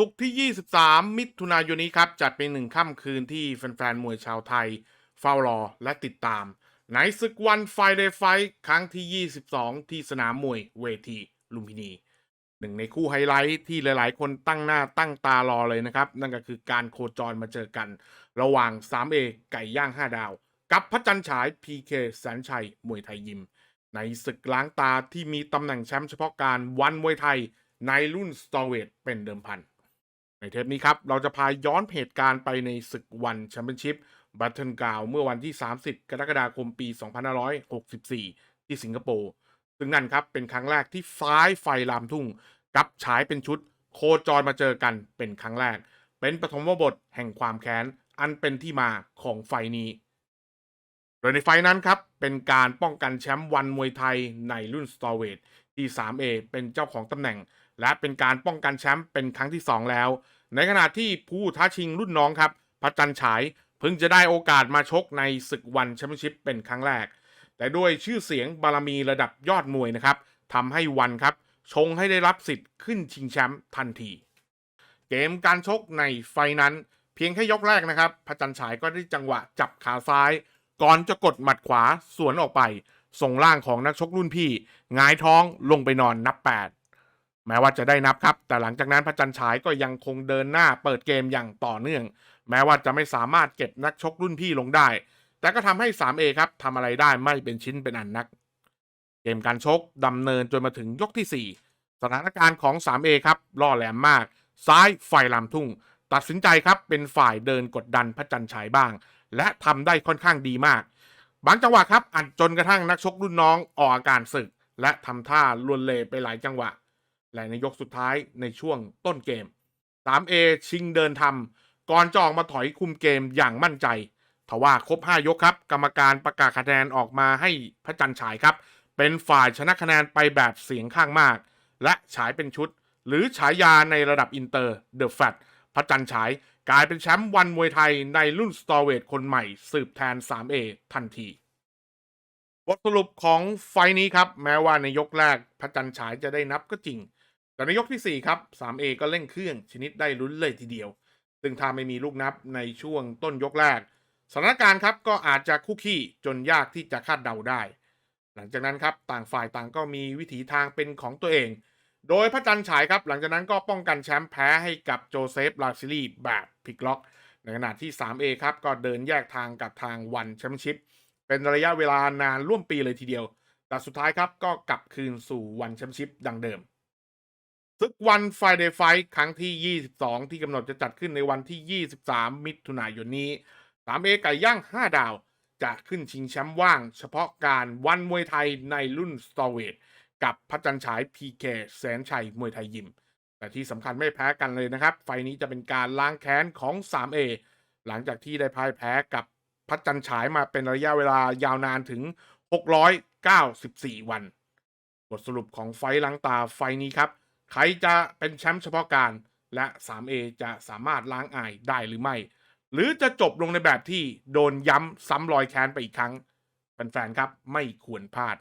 ศุกร์ที่ 23 มิถุนายนนี้ครับ จัดเป็นหนึ่งค่ำคืนที่แฟนๆ มวยชาวไทย เฝ้ารอและติดตามในศึกวันไฟเดย์ไฟครั้งที่ 22 ที่สนามมวยเวทีลุมพินี หนึ่งในคู่ไฮไลท์ที่หลายๆ คนตั้งหน้าตั้งตารอเลยนะครับ นั่นก็คือการโคจรมาเจอกัน ระหว่าง 3A ไก่ย่าง 5 ดาว กับพระจันฉาย PK แสนชัย มวยไทยยิม ในศึกล้างตาที่มีตำแหน่งแชมป์เฉพาะการวันมวยไทยในรุ่นสตอเวทเป็นเดิมพัน ในเทปนี้ครับ เราจะพาย้อนเหตุการณ์ไปในศึกวันแชมเปี้ยนชิพบัตเทิลกาวเมื่อวันที่ 30 กรกฎาคมปี 2564 ที่สิงคโปร์ซึ่งนั่นครับเป็นครั้งแรกที่ฟ้ายไฟลามทุ่ง กับฉายเป็นชุด โคจรมาเจอกันเป็นครั้งแรก เป็นปฐมบทแห่งความแค้น อันเป็นที่มาของไฟนี้ โดยในไฟนั้นครับ เป็นการป้องกันแชมป์วันมวยไทยในรุ่นสตอเวทที่ 3A เป็นเจ้าของตำแหน่ง และเป็นการป้องกันแชมป์เป็นครั้งที่ 2 แล้ว ในขณะที่ผู้ท้าชิงรุ่นน้องครับพระจันทร์ฉายเพิ่งจะได้โอกาสมาชกในศึกวันแชมเปี้ยนชิพเป็นครั้งแรก แต่ด้วยชื่อเสียงบารมีระดับยอดมวยนะครับทำให้วันครับ ชงให้ได้รับสิทธิ์ขึ้นชิงแชมป์ทันที เกมการชกในไฟนั้น เพียงแค่ยกแรกนะครับพระจันทร์ฉายก็ได้จังหวะจับขาซ้าย ก่อนจะกดหมัดขวาสวนออกไปส่งร่างของนักชกรุ่นพี่งายท้องลงไปนอนนับ 8 แม้ว่าจะได้นับครับ แต่หลังจากนั้นพระจันทร์ฉายก็ยังคงเดินหน้าเปิดเกมอย่างต่อเนื่อง แม้ว่าจะไม่สามารถเก็บนักชกรุ่นพี่ลงได้ แต่ก็ทำให้ 3A ครับทำอะไรได้ไม่เป็นชิ้นเป็นอันนัก เกมการชกดำเนินจนมาถึงยกที่ 4 สถานการณ์ของ 3A ครับล่อแหลมมาก ซ้ายไฟลำทุ่ง ตัดสินใจครับเป็นฝ่ายเดินกดดันพระจันทร์ฉายบ้าง และทำได้ค่อนข้างดีมาก บางจังหวะครับอัดจนกระทั่งนักชกรุ่นน้องออกอาการศึก และทำท่าลวนเลไปหลายจังหวะ และในยกสุดท้ายในช่วงต้นเกม 3A ชิงเดินทำก่อนจออกมาถอยคุมเกมอย่างมั่นใจทว่าครบ 5 ยกครับ กรรมการประกาศคะแนนออกมาให้พระจันทร์ฉายครับ เป็นฝ่ายชนะคะแนนไปแบบเสียงข้างมาก และฉายเป็นชุด หรือฉายาในระดับอินเตอร์เดอะแฟตพระจันทร์ฉายกลายเป็นแชมป์วันมวยไทยในรุ่นสตอเวทคนใหม่สืบแทน 3A ทันทีบทสรุปของไฟล์นี้ครับ แม้ว่าในยกแรกพระจันทร์ฉายจะได้นับก็จริง แต่ในยกที่ 4 ครับ 3A ก็เร่งเครื่องชนิดได้ลุ้นเลยทีเดียว ซึ่งถ้าไม่มีลูกนับในช่วงต้นยกแรกสถานการณ์ครับก็อาจจะคุกคีจนยากที่จะคาดเดาได้ หลังจากนั้นครับต่างฝ่ายต่างก็มีวิถีทางเป็นของตัวเอง โดยพระจันทร์ฉายครับ หลังจากนั้นก็ป้องกันแชมป์แพ้ให้กับโจเซฟลาซิลีแบบพิกล็อก ในขณะที่ 3A ครับก็เดินแยกทางกับทางวันแชมเปี้ยนชิพเป็นระยะเวลานานร่วมปีเลยทีเดียว แต่สุดท้ายครับก็กลับคืนสู่วันแชมเปี้ยนชิพดังเดิม ศึกวันไฟเดย์ไฟครั้งที่ 22 ที่กำหนดจะจัดขึ้นในวันที่ 23 มิถุนายนนี้ 3A ไก่ย่าง 5 ดาว จะขึ้นชิงแชมป์ว่าง เฉพาะการวันมวยไทยในรุ่นสตอเวทกับพระจันทร์ฉาย PK แสนชัยมวยไทยยิม แต่ที่สำคัญไม่แพ้กันเลยนะครับ ไฟนี้จะเป็นการล้างแค้นของ 3A หลังจากที่ได้พ่ายแพ้กับพระจันทร์ฉายมาเป็นระยะเวลายาวนานถึง 694 วัน บทสรุปของไฟล้างตาไฟนี้ครับ ใครจะเป็นแชมป์เฉพาะการ และ 3A จะสามารถล้างอายได้หรือไม่ หรือจะจบลงในแบบที่โดนย้ำซ้ำรอยแค้นไปอีกครั้งแฟนๆครับไม่ควรพลาด